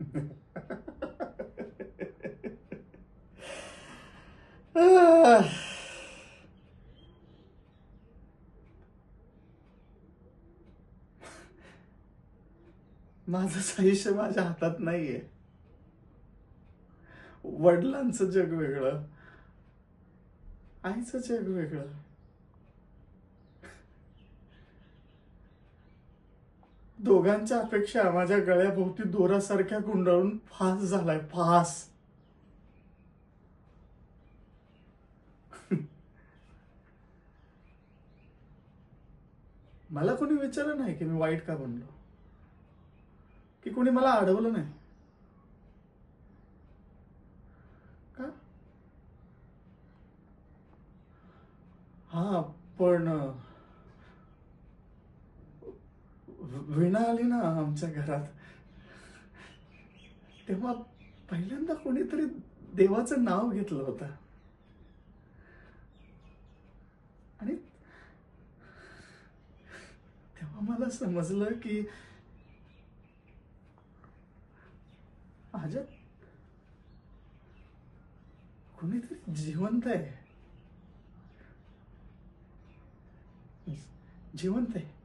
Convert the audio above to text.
माझं आयुष्य माझ्या हातात नाहीये. वडिलांचं जग वेगळं. आईचं जग वेगळं. दोघांच्या अपेक्षा माझ्या गळ्याभोवती दोरासारख्या गुंडाळून फास झालाय फास. मला कोणी विचारलं नाही की मी वाईट का बनलो? की कोणी मला अडवलं नाही? का? हा पण वीणा आली ना आमच्या घरात. तेव्हा पहिल्यांदा कोणीतरी देवाचं नाव घेतलं होतं. आणि तेव्हा मला समजलं की माझ्यात कोणीतरी जिवंत आहे. जिवंत आहे.